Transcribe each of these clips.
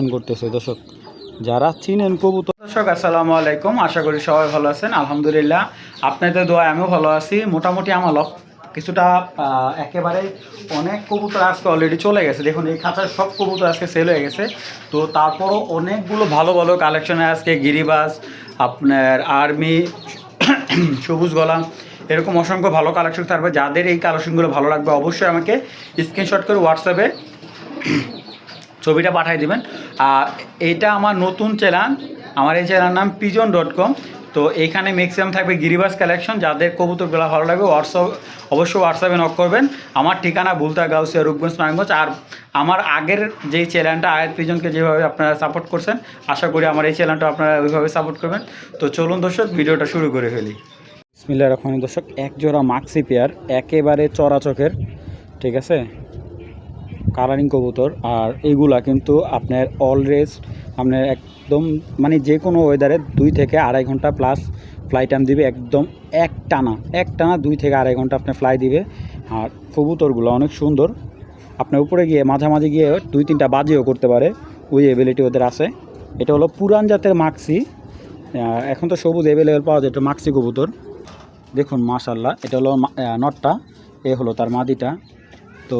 Collection করতেছে, দর্শক। যারা চিনেন কবুতর দর্শক, আসসালামু আলাইকুম। আশা করি সবাই ভালো আছেন। আলহামদুলিল্লাহ, আপনাদের দোয়া আমিও ভালো আছি। মোটামুটি আমার লক কিছুটা একেবারে অনেক কবুতর আজকে অলরেডি চলে গেছে। দেখুন, এই খাঁচার সব কবুতর আজকে সেল হয়ে গেছে। তো তারপরও অনেকগুলো ভালো ভালো কালেকশনে আজকে গিরিবাস আপনার আর্মি সবুজ গলা, এরকম অসংখ্য ভালো কালেকশন থাকবে। যাদের এই কালেকশনগুলো ভালো লাগবে, অবশ্যই আমাকে স্ক্রিনশট করে হোয়াটসঅ্যাপে ছবিটা পাঠিয়ে দেবেন। আর এইটা আমার নতুন চ্যানেল, আমার এই চ্যানেলের নাম পিজন ডট কম তো এইখানে ম্যাক্সিমাম থাকবে গিরিবাস কালেকশন যাদের কবুতরগুলো ভালো লাগবে হোয়াটসঅ্যাপ অবশ্যই হোয়াটসঅ্যাপে নক করবেন। আমার ঠিকানা বুলতা গাউসিয়া, রূপগঞ্জ, নারায়ণগঞ্জ। আর আমার আগের যেই চ্যানেলটা, আয়াত পিজনকে যেভাবে আপনারা সাপোর্ট করছেন, আশা করি আমার এই চ্যানেলটা আপনারা ওইভাবে সাপোর্ট করবেন। তো চলুন দর্শক, ভিডিওটা শুরু করে ফেলি। বিসমিল্লাহ রহমান দর্শক, এক জোড়া মাক্সি পেয়ার একেবারে চড়া চোখের, ঠিক আছে? কালারিং কবুতর, আর এইগুলা কিন্তু আপনার অলরেজ আপনার একদম মানে যে কোনো ওয়েদারে দুই থেকে আড়াই ঘণ্টা প্লাস ফ্লাই টাইম দিবে, একদম এক টানা এক টানা দুই থেকে আড়াই ঘণ্টা আপনার ফ্লাই দিবে। আর কবুতরগুলো অনেক সুন্দর। আপনার উপরে গিয়ে, মাঝামাঝি গিয়ে দুই তিনটা বাজিও করতে পারে, ওই এবিলিটি ওদের আছে। এটা হলো পুরান জাতের মাক্সি। এখন তো সবুজ অ্যাভেলেবেল পাওয়া যায়, এটা মাক্সি কবুতর। দেখুন মাশাল্লাহ এটা হলো নটটা, এ হলো তার মাদিটা। তো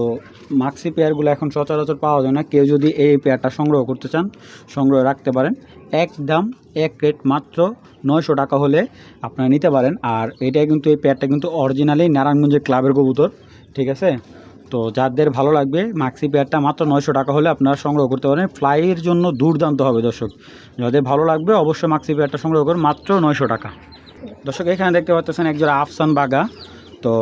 মাক্সি পেয়ারগুলো এখন সচরাচর পাওয়া যায় না। কেউ যদি এই পেয়ারটা সংগ্রহ করতে চান, সংগ্রহ রাখতে পারেন। এক দাম, এক রেট মাত্র নয়শো টাকা হলে আপনারা নিতে পারেন। আর এটা কিন্তু, এই পেয়ারটা কিন্তু অরিজিনালি নারায়ণগঞ্জের ক্লাবের কবুতর, ঠিক আছে? তো যাদের ভালো লাগবে মাক্সি পেয়ারটা মাত্র নয়শো টাকা হলে আপনারা সংগ্রহ করতে পারেন। ফ্লাইয়ের জন্য দুর্দান্ত হবে, দর্শক। যাদের ভালো লাগবে, অবশ্যই মাক্সি পেয়ারটা সংগ্রহ করুন, মাত্র নয়শো টাকা। দর্শক, এখানে দেখতে পাচ্ছেন একজোড়া আফসান বাগা। তো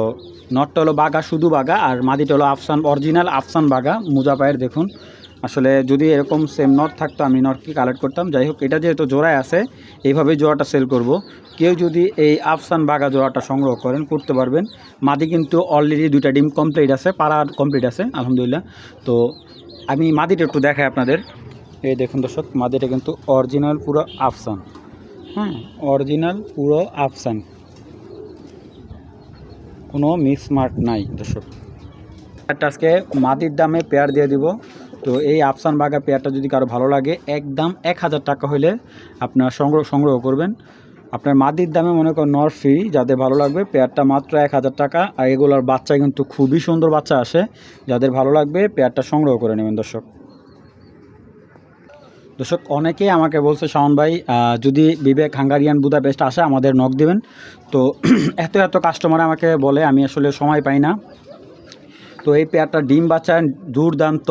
নটটা হলো বাগা, শুধু বাগা, আর মাদিটা হলো আফসান অরিজিনাল আফসান বাগা। মুজা পায়ের দেখুন। আসলে যদি এরকম সেম নট থাকতো, আমি নটকে কালেক্ট করতাম? যাই হোক, এটা যেহেতু জোড়ায় আছে, এইভাবেই জোড়াটা সেল করব। কেউ যদি এই আফসান বাগা জোড়াটা সংগ্রহ করেন, করতে পারবেন। মাদি কিন্তু অলরেডি দুইটা ডিম কমপ্লিট আছে পাড়া কমপ্লিট আছে, আলহামদুলিল্লাহ। তো আমি মাদিটা একটু দেখাই আপনাদের। এই দেখুন দর্শক, মাদিটা কিন্তু অরিজিনাল পুরো আফসান। হ্যাঁ অরিজিনাল পুরো আফসান। কোনো মিক্স মার্ক নাই, দর্শক। একটা আজকে মাটির দামে পেয়ার দিয়ে দিব। তো এই আফসান বাগা পেয়ারটা যদি কারও ভালো লাগে, একদম এক হাজার টাকা হলে আপনার সংগ্রহ সংগ্রহ করবেন। আপনার মাদির দামে মনে করেন নর ফ্রি যাদের ভালো লাগবে, পেয়ারটা মাত্র এক হাজার টাকা। আর এগুলোর বাচ্চা কিন্তু খুবই সুন্দর বাচ্চা আসে। যাদের ভালো লাগবে, পেয়ারটা সংগ্রহ করে নেবেন, দর্শক। দর্শক, অনেকেই আমাকে বলছে, শাওন ভাই যদি বিবেক হাঙ্গারিয়ান বুদাপেস্ট আসে, আমাদের নখ দেবেন। তো এত এত কাস্টমার আমাকে বলে, আমি আসলে সময় পাই না। তো এই পেয়ারটা ডিম বাচ্চা দুর্দান্ত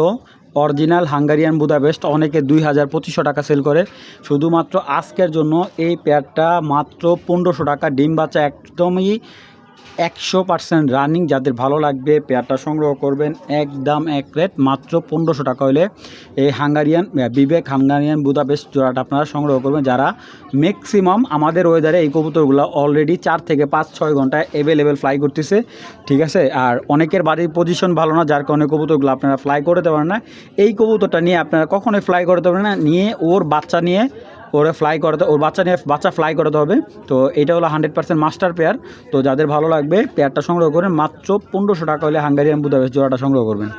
অরিজিনাল হাঙ্গারিয়ান বুদাপেস্ট, অনেকে দুই হাজার পঁচিশশো টাকা সেল করে। শুধুমাত্র আজকের জন্য এই পেয়ারটা মাত্র পনেরোশো টাকা, ডিম বাচ্চা একদমই একশো পার্সেন্ট রানিং, যাদের ভালো লাগবে পেয়ারটা সংগ্রহ করবেন একদম এক রেট মাত্র পনেরোশো টাকা হলে। এই হাঙ্গারিয়ান বিবেক হাঙ্গারিয়ান বুদাপেস্ট জোড়াটা আপনারা সংগ্রহ করবেন। যারা ম্যাক্সিমাম আমাদের ওয়েদারে এই কবুতরগুলো অলরেডি চার থেকে পাঁচ, ছয় ঘন্টায় অ্যাভেলেবেল ফ্লাই করতেছে, ঠিক আছে? আর অনেকের বাড়ির পজিশন ভালো না, যার কারণে কবুতরগুলো আপনারা ফ্লাই করতে পারেন না। এই কবুতরটা নিয়ে আপনারা কখনোই ফ্লাই করতে পারেন না, নিয়ে ওর বাচ্চা নিয়ে ওরে ফ্লাই করাতে ওর বাচ্চা নিয়ে বাচ্চা ফ্লাই করাতে হবে। তো এটা হলো হান্ড্রেড পার্সেন্ট মাস্টার পেয়ার তো যাদের ভালো লাগবে পেয়ারটা সংগ্রহ করেন মাত্র পনেরোশো টাকা হলে হাঙ্গারিয়ান বুদাপেস্ট জোড়াটা সংগ্রহ করবেন।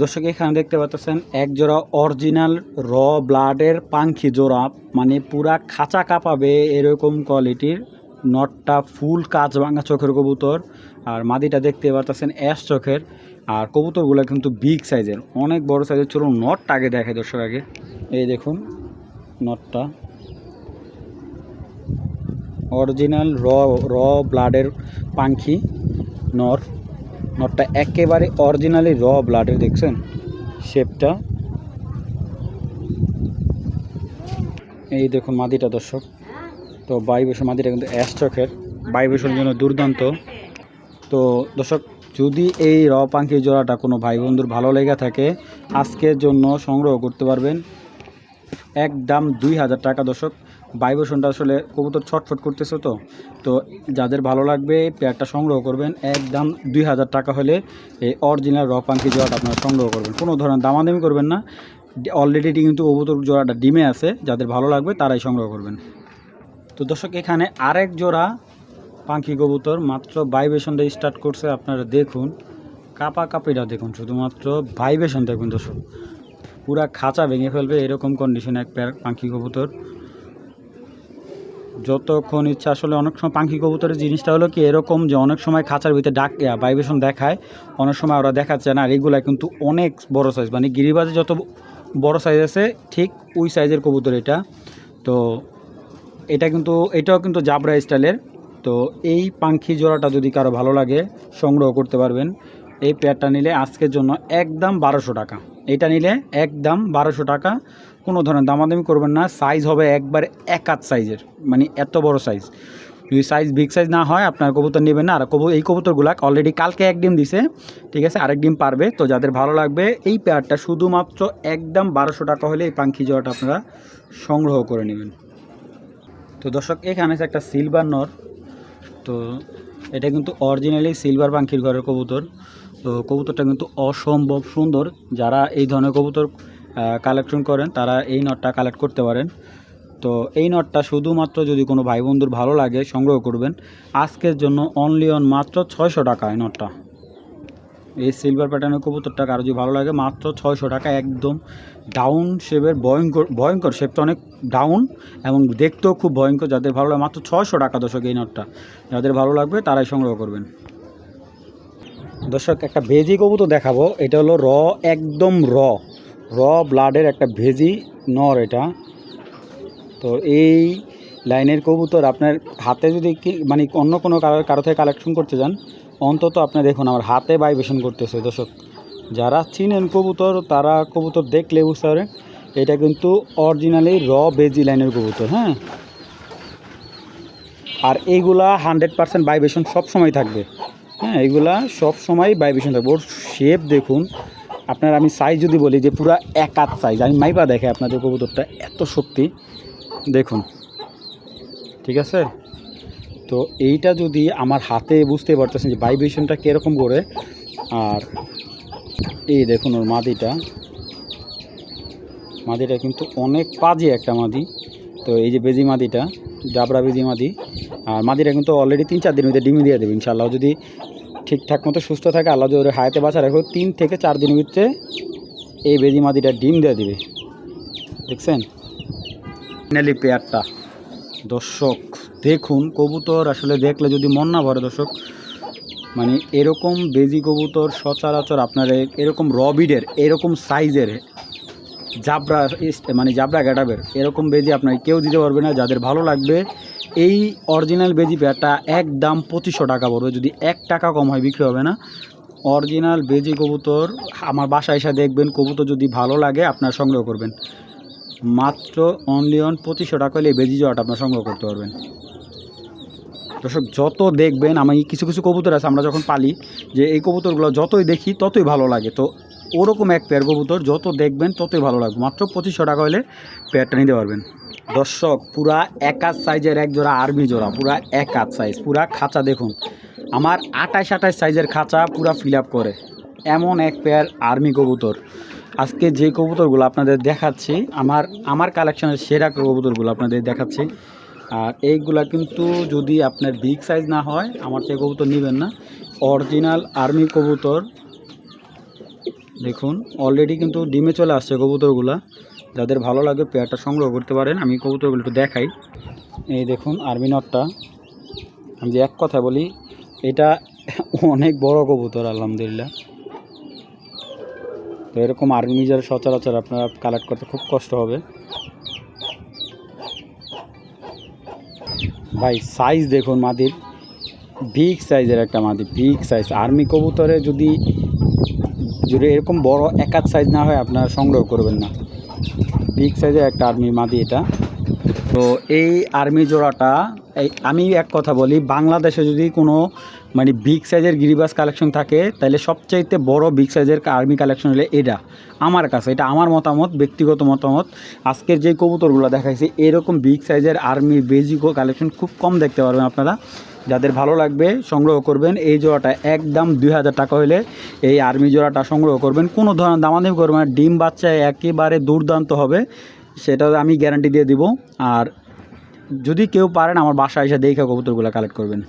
দর্শক, এখানে দেখতে পাচ্ছেন, এক জোড়া অরিজিনাল র ব্লাডের পাঙ্খি জোড়া। মানে পুরা খাঁচা কাঁপাবে এরকম কোয়ালিটির নটটা ফুল কাজ ভাঙা চোখের কবুতর। আর মাদিটা দেখতে পাচ্ছেন অ্যাশ চোখের। আর কবুতরগুলো কিন্তু বিগ সাইজের অনেক বড় সাইজের চলুন নটটা আগে দেখে দর্শক আগে। এই দেখুন নটটা। অরিজিনাল র র ব্লাডের পাখি, নর। নটটা একেবারে অরিজিনালি র ব্লাডের, দেখছেন? শেপটা। এই দেখুন মাদিটা, দর্শক। তো বাইবেশন মাদিটা কিন্তু অ্যাশ চোখের। জন্য দুর্দান্ত। তো দর্শক, যদি এই র পাখি জোড়াটা কোনো ভাই বন্ধুর ভালো লেগে থাকে, আজকের জন্য সংগ্রহ করতে পারবেন। একদম দুই হাজার টাকা, দর্শক। ভাইব্রেশনটা আসলে কবুতর ছটফট করতেছে তো। তো যাদের ভালো লাগবে পেয়ারটা সংগ্রহ করবেন। এক দাম দুই হাজার টাকা হলে এই অরিজিনাল র পাঙ্কি জোড়াটা আপনারা সংগ্রহ করবেন। কোনো ধরনের দামাদামি করবেন না। অলরেডি কিন্তু কবুতর জোড়াটা ডিমে আছে। যাদের ভালো লাগবে, তারাই সংগ্রহ করবেন। তো দর্শক, এখানে আরেক জোড়া পাখি কবুতর, মাত্র ভাইব্রেশনটা স্টার্ট করছে। আপনারা দেখুন, কাপা কাপিটা দেখুন, শুধুমাত্র ভাইব্রেশন দেখুন, দর্শক। পুরা খাঁচা ভেঙে ফেলবে এরকম কন্ডিশন এক প্যার পাখি কবুতর। যতক্ষণ ইচ্ছা আসলে অনেক সময় পাখি কবুতরের জিনিসটা হলো কি, এরকম যে অনেক সময় খাঁচার ভিতরে ডাক ভাইব্রেশন দেখায়, অনেক সময় ওরা দেখাচ্ছে না, আর এগুলা কিন্তু অনেক বড় সাইজ মানে গিরিবাজে যত বড় সাইজ আছে, ঠিক ওই সাইজের কবুতর এটা। তো এটা কিন্তু, এটাও কিন্তু জাবরা স্টাইলের তো এই পাখি জোড়াটা যদি কারও ভালো লাগে, সংগ্রহ করতে পারবেন। এই পেয়ারটা নিলে আজকের জন্য একদম বারোশো টাকা। এটা নিলে একদম বারোশো টাকা। কোনো ধরনের দামাদামি করবেন না। সাইজ হবে একবার একাত সাইজের। মানে এত বড় সাইজ। যদি সাইজ বিগ সাইজ না হয়, আপনার কবুতর নেবেন না। আর কবু এই কবুতরগুলা অলরেডি কালকে এক ডিম দিছে। ঠিক আছে, আরেক ডিম পারবে। তো যাদের ভালো লাগবে, এই পেয়ারটা শুধুমাত্র একদম বারোশো টাকা হলে এই পাঙ্খি জোড়াটা আপনারা সংগ্রহ করে নেবেন। তো দর্শক, এখানে আছে একটা সিলভার নর। তো এটা কিন্তু অরিজিনালি সিলভার পাঙ্খির ঘরের কবুতর। তো কবুতরটা কিন্তু অসম্ভব সুন্দর। যারা এই ধরনের কবুতর কালেকশন করেন, তারা এই নটটা কালেক্ট করতে পারেন। তো এই নটটা শুধুমাত্র যদি কোনো ভাই বন্ধুর ভালো লাগে, সংগ্রহ করবেন। আজকের জন্য অনলি অন মাত্র ছয়শো টাকা এই নটটা। এই সিলভার প্যাটার্নের কবুতরটা কারও যদি ভালো লাগে, মাত্র ছয়শো টাকা একদম ডাউন শেপের ভয়ঙ্কর ভয়ঙ্কর শেপটা অনেক ডাউন এবং দেখতেও খুব ভয়ঙ্কর। যাদের ভালো লাগে, মাত্র ছয়শো টাকা দশক এই নটটা। যাদের ভালো লাগবে, তারাই সংগ্রহ করবেন। দর্শক, একটা ভেজি কবুতর দেখাবো। এটা হলো র, একদম র। র ব্লাডের একটা ভেজি, নর এটা। তো এই লাইনের কবুতর আপনার হাতে যদি মানে অন্য কোনো কারও কারও থেকে কালেকশন করতে যান, অন্তত আপনি দেখুন, আমার হাতে ভাইব্রেশন করতেছে দর্শক। যারা চিনেন কবুতর, তারা কবুতর দেখলে বুঝতে পারে এটা কিন্তু অরিজিনালি র বেজি লাইনের কবুতর হ্যাঁ? আর এইগুলা হান্ড্রেড পার্সেন্ট ভাইব্রেশন সবসময় থাকবে। হ্যাঁ এইগুলা সবসময় ভাইব্রেশন থাকবে। ওর শেপ দেখুন, আপনার আমি সাইজ যদি বলি যে পুরো একাত সাইজ আমি মাইপা দেখে আপনাদের কবুতরটা, এত শক্তি দেখুন, ঠিক আছে? তো এইটা যদি আমার হাতে বুঝতে পারতেছেন যে ভাইব্রেশনটা কীরকম করে, আর এই দেখুন ওর মাদিটা। মাদিটা কিন্তু অনেক পাজে একটা মাদি। তো এই যে বেজি মাদিটা ডাবরা বেজি মাদি আর মাদিটা কিন্তু অলরেডি তিন, চার দিনের ভিতরে ডিমি দিয়ে দেবে, ইনশাআল্লাহ। যদি ঠিকঠাক মতো সুস্থ থাকে, আল্লাহ যদি হায়াতে বাঁচা রাখো, তিন থেকে চার দিনের ভিতরে এই বেজি মাদিটা ডিম দিয়ে দিবে। দেখছেন? ফাইনালি পেয়ারটা দর্শক, দেখুন, কবুতর আসলে দেখলে যদি মন না ভরে, দর্শক মানে এরকম বেজি কবুতর সচরাচর আপনার এরকম রবিডের এরকম সাইজের জাবরা মানে জাবরা গ্যাটাবের এরকম বেজি আপনার কেউ দিতে পারবে না। যাদের ভালো লাগবে এই অরিজিনাল বেজি পেয়ারটা একদম পঁচিশশো টাকা পড়বে। যদি এক টাকা কম হয়, বিক্রি হবে না। অরিজিনাল বেজি কবুতর, আমার বাসায় এসে দেখবেন, কবুতর যদি ভালো লাগে, আপনার সংগ্রহ করবেন। মাত্র অনলি অন পঁচিশশো টাকা হলে এই বেজি জোয়াটা আপনার সংগ্রহ করতে পারবেন। দর্শক, যত দেখবেন, আমি কিছু কিছু কবুতর আছে, আমরা যখন পালি, যে এই কবুতরগুলো যতই দেখি, ততই ভালো লাগে। তো ওরকম এক পেয়ার কবুতর, যত দেখবেন ততই ভালো লাগবে। মাত্র পঁচিশশো টাকা হলে পেয়ারটা নিতে পারবেন। দর্শক, পুরা এক আধ সাইজের এক জোড়া আর্মি জোড়া, পুরা এক আধ সাইজ পুরা খাঁচা দেখুন। আমার আঠাশ আঠাশ সাইজের খাঁচা পুরা ফিল আপ করে। এমন এক পেয়ার আর্মি কবুতর। আজকে যে কবুতরগুলো আপনাদের দেখাচ্ছি, আমার আমার কালেকশনের সেরা কবুতরগুলো আপনাদের দেখাচ্ছি। আর এইগুলা কিন্তু যদি আপনার বিগ সাইজ না হয়, আমার থেকে কবুতর নেবেন না। অরিজিনাল আর্মি কবুতর দেখুন অলরেডি কিন্তু ডিমে চলে আসছে কবুতরগুলা। যাদের ভালো লাগে পেয়ারটা সংগ্রহ করতে পারেন, আমি কবুতরগুলো একটু দেখাই। এই দেখুন আর্মি নটটা। আমি যে এক কথা বলি, এটা অনেক বড় কবুতর, আলহামদুলিল্লাহ। তো এরকম আর্মি যারা সচরাচর আপনারা কালেক্ট করতে খুব কষ্ট হবে। ভাই সাইজ দেখুন মাদির। বিগ সাইজের একটা মাদি বিগ সাইজ আর্মি কবুতরে যদি যদি এরকম বড় একাধ সাইজ না হয়, আপনারা সংগ্রহ করবেন না। বিগ সাইজের একটা আর্মি মাদি এটা। তো এই আর্মি জোড়াটা, এই আমি এক কথা বলি, বাংলাদেশে যদি কোনো মানে বিগ সাইজের গিরিবাস কালেকশন থাকে, তাহলে সবচাইতে বড় বিগ সাইজের আর্মি কালেকশন হলে এটা। আমার কাছে, এটা আমার মতামত, ব্যক্তিগত মতামত। আজকের যে কবুতরগুলো দেখাইছি, এরকম বিগ সাইজের আর্মি বেজিক কালেকশন খুব কম দেখতে পারবেন আপনারা। যাদের ভালো লাগবে, সংগ্রহ করবেন। এই জোড়াটা একদম দুই হাজার টাকা হলে এই আর্মি জোড়াটা সংগ্রহ করবেন। কোনো ধরনের দামাদামি করবেন ডিম বাচ্চা একেবারে দুর্দান্ত হবে, সেটা আমি গ্যারান্টি দিয়ে দিব। আর যদি কেউ পারেন আমার বাসায় এসে দেখে কবুতরগুলো কালেক্ট করবেন।